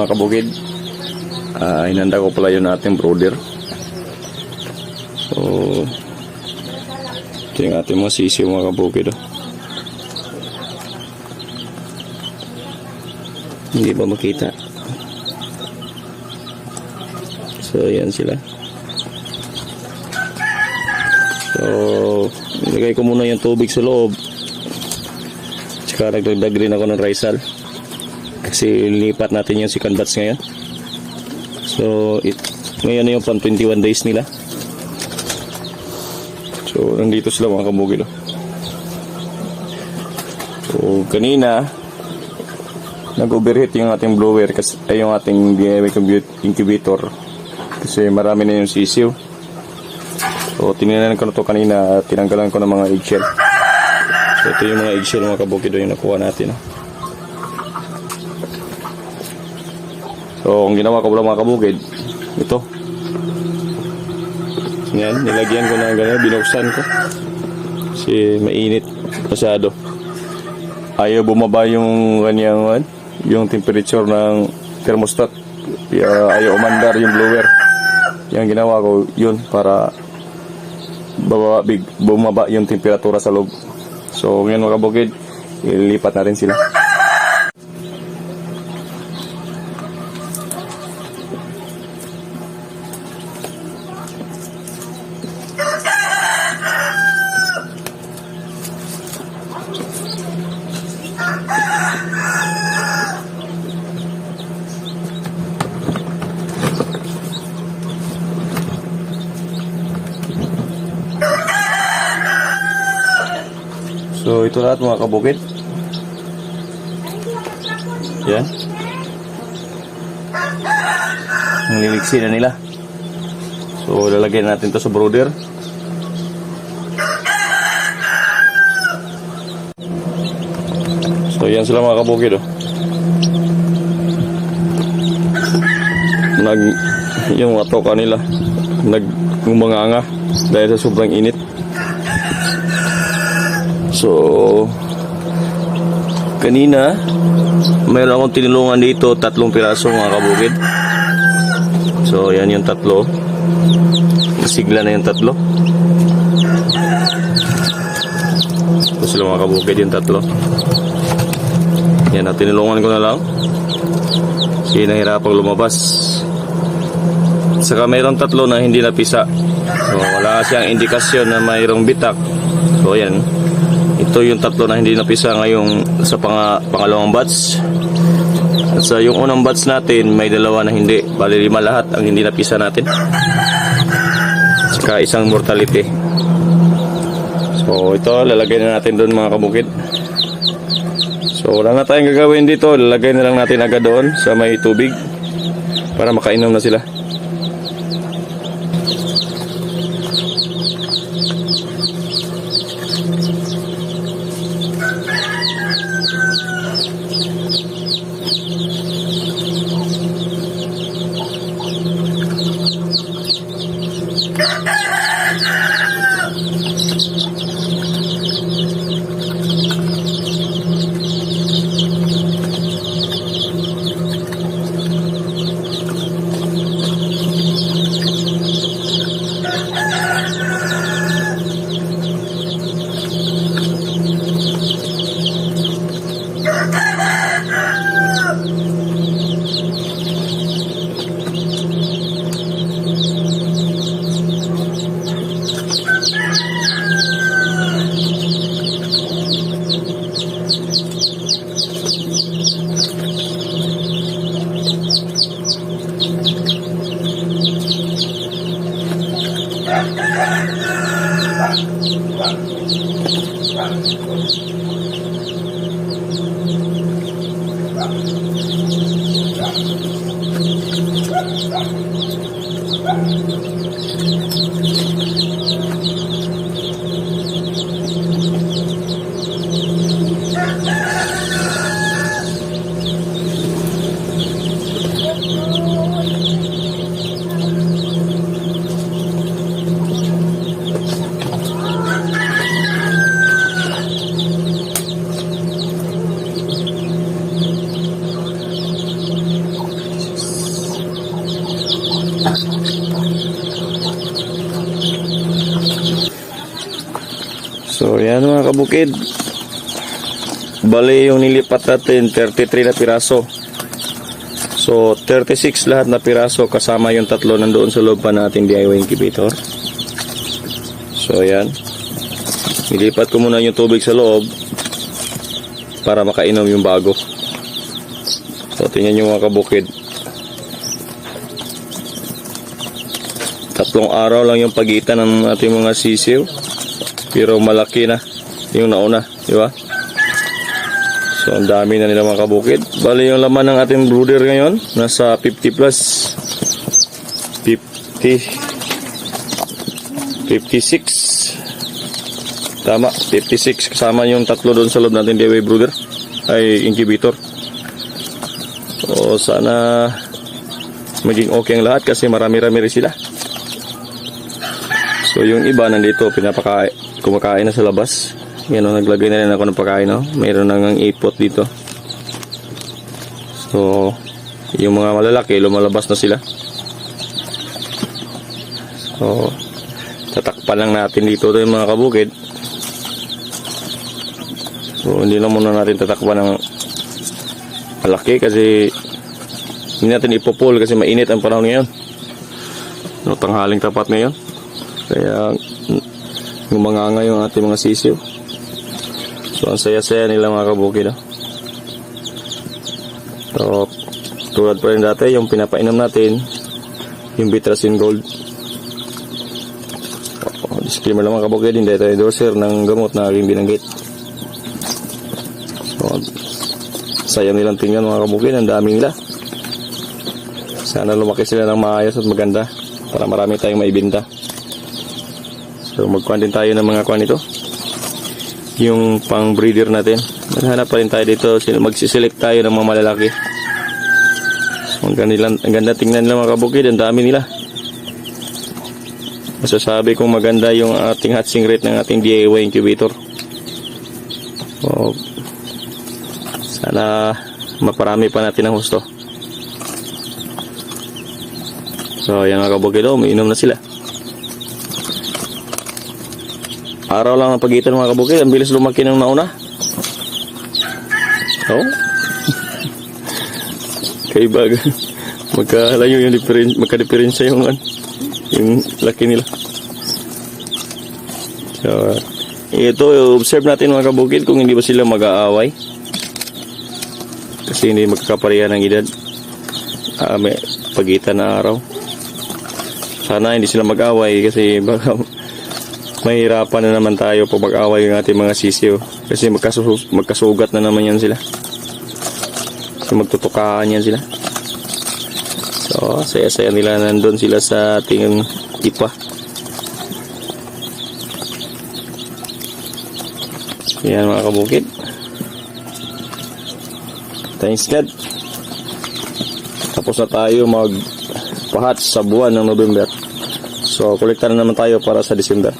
Mga kabukid. Ah, hinanda ko pala yun ating brother. So, ito yung ating mga sisiw mga kabukid. Oh. Hindi ba makita? So, yan sila. So, nilagay ko muna yung tubig sa loob. Tsaka nagdagdag rin ako ng risal. Kasi lipat natin yung second batch ngayon. So, it, ngayon na yung pang 21 days nila. So, nandito sila mga kabugil. oh. So, kanina, nag-overheat yung ating blower kasi ay yung ating DIY incubator kasi marami na yung sisiw. So, tinignan ko na to kanina tinanggalan ko ng mga eggshell. So, ito yung mga eggshell mga kabukid yung nakuha natin. oh. So, ang ginawa ko pala mga kabukid, ito. Yan, nilagyan ko ng gano'n, binuksan ko. Kasi mainit masyado. Ayaw bumaba yung kanyang, ano, yung temperature ng thermostat. Ayaw umandar yung blower. Yung ginawa ko, yun, para baba, big, bumaba yung temperatura sa loob. So, ngayon mga kabukid, ilipat na rin sila. So, ito lahat mga kabukid. Yan. Ang liliksi na nila. So, lalagyan natin to sa brooder. So, yan sila mga kabukid. Oh. Nag, yung atoka nila, nag umanganga dahil sa sobrang init. So, kanina, mayroon akong tinulungan dito, tatlong piraso mga kabukid. So, yan yung tatlo. Nasigla na yung tatlo. Ito sila mga kabukid yung tatlo. Yan, at tinulungan ko na lang. Kasi nahirapang lumabas. Saka mayroong tatlo na hindi napisa. So, wala siyang indikasyon na mayroong bitak. So, yan. Ito yung tatlo na hindi napisa ngayong sa pang, pangalawang batch. At sa yung unang batch natin, may dalawa na hindi. Bali lima lahat ang hindi napisa natin. Saka isang mortality. So ito, lalagay na natin doon mga kabukid. So wala na tayong gagawin dito. Lalagay na lang natin agad doon sa may tubig para makainom na sila. Kabukid. Bali yung nilipat natin, 33 na piraso. So, 36 lahat na piraso kasama yung tatlo nandoon sa loob pa nating DIY incubator. So, ayan. Nilipat ko muna yung tubig sa loob para makainom yung bago. So, tingnan nyo mga kabukid. Tatlong araw lang yung pagitan ng ating mga sisiw. Pero malaki na yung nauna, di ba? So, ang dami na nila mga kabukid. Bali, yung laman ng ating brooder ngayon, nasa 50 plus. 50. 56. Tama, 56. Kasama yung tatlo doon sa loob natin DIY brooder. Ay, incubator. So, sana maging okay ang lahat kasi marami-rami rin sila. So, yung iba nandito, pinapakain, kumakain na sa labas. Yan o, naglagay na rin ako ng pagkain, no? Mayroon na ngang ipot dito. So, yung mga malalaki, lumalabas na sila. So, tatakpan lang natin dito ito yung mga kabukid. So, hindi lang muna natin tatakpan ng malaki kasi hindi natin ipopol kasi mainit ang panahon ngayon. No, tanghaling tapat ngayon. Kaya, ngumanganga yung ating mga sisiw. So, ang saya-saya nila mga kabukid. Oh. So, tulad pa rin dati, yung pinapainom natin, yung Bitrasin Gold. Oh, disclaimer lang mga kabukid, hindi tayo endorser ng gamot na aking binanggit. So, saya nilang tingnan mga kabukid, ang dami nila. Sana lumaki sila ng maayos at maganda para marami tayong maibinta. So, magkuhan din tayo ng mga kuhan ito yung pang breeder natin. Maghanap pa rin tayo dito. Magsiselect tayo ng mga malalaki. Ang ganda, ang ganda tingnan nila mga kabukid. Ang dami nila. Masasabi kong maganda yung ating hatching rate ng ating DIY incubator. So, sana maparami pa natin ang husto. So, yan mga kabukid. Oh, umiinom na sila. Araw lang ang pagitan mga kabukid. Ang bilis lumaki ng nauna. Oo. Oh. Kaiba. Magkalayo yung diferen magka-diferensya yung, yung laki nila. So, ito, observe natin mga kabukid kung hindi ba sila mag-aaway. Kasi hindi magkakapareha ng edad. Ah, may pagitan na araw. Sana hindi sila mag-away kasi baka mahirapan na naman tayo pag mag-away yung ating mga sisiyo. Kasi magkasu- magkasugat na naman yan sila. Kasi magtutukaan yan sila. So, saya-saya nila nandun sila sa ating ipa. Yan mga kabukid. Thanks God. Tapos na tayo magpahat sa buwan ng November. So, kolekta na naman tayo para sa December.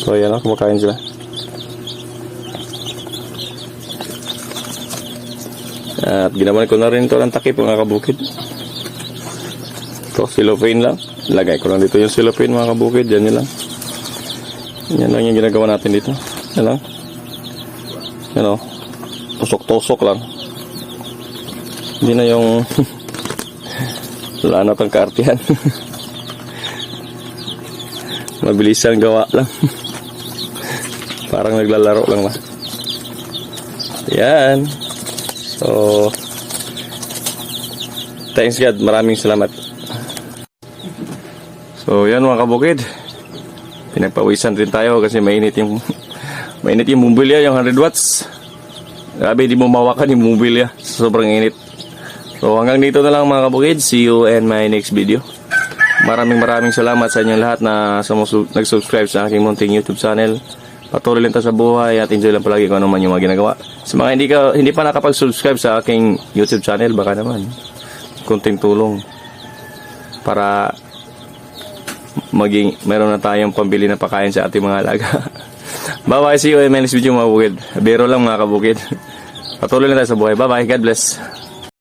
So, ayan na, kumakain sila. At ginawan ko na rin ito ng takip mga kabukid. Ito, cellophane lang. Lagay ko lang dito yung cellophane mga kabukid. Yan yun lang. Yan lang yung ginagawa natin dito. Yan lang. Yan o. Tusok-tusok lang. Hindi na yung wala na tang kaartihan. Mabilisan gawa lang. Parang naglalaro lang ba. Yan. So, thanks God. Maraming salamat. So, yan mga kabukid. Pinagpawisan din tayo kasi mainit yung mainit yung bumbilya, yung 100 watts. Grabe, di mo mawakan yung bumbilya. Sobrang init. So, hanggang dito na lang mga kabukid. See you in my next video. Maraming maraming salamat sa inyong lahat na sumusu- nag-subscribe sa aking munting YouTube channel. Patuloy lang tayo sa buhay at enjoy lang palagi kung ano man yung mga ginagawa. Sa mga hindi, ka, hindi pa nakapag-subscribe sa aking YouTube channel, baka naman kunting tulong para maging meron na tayong pambili na pakain sa ating mga alaga. Bye-bye. See you in my next video mga bukid. Biro lang mga kabukid. Patuloy lang tayo sa buhay. Bye-bye. God bless.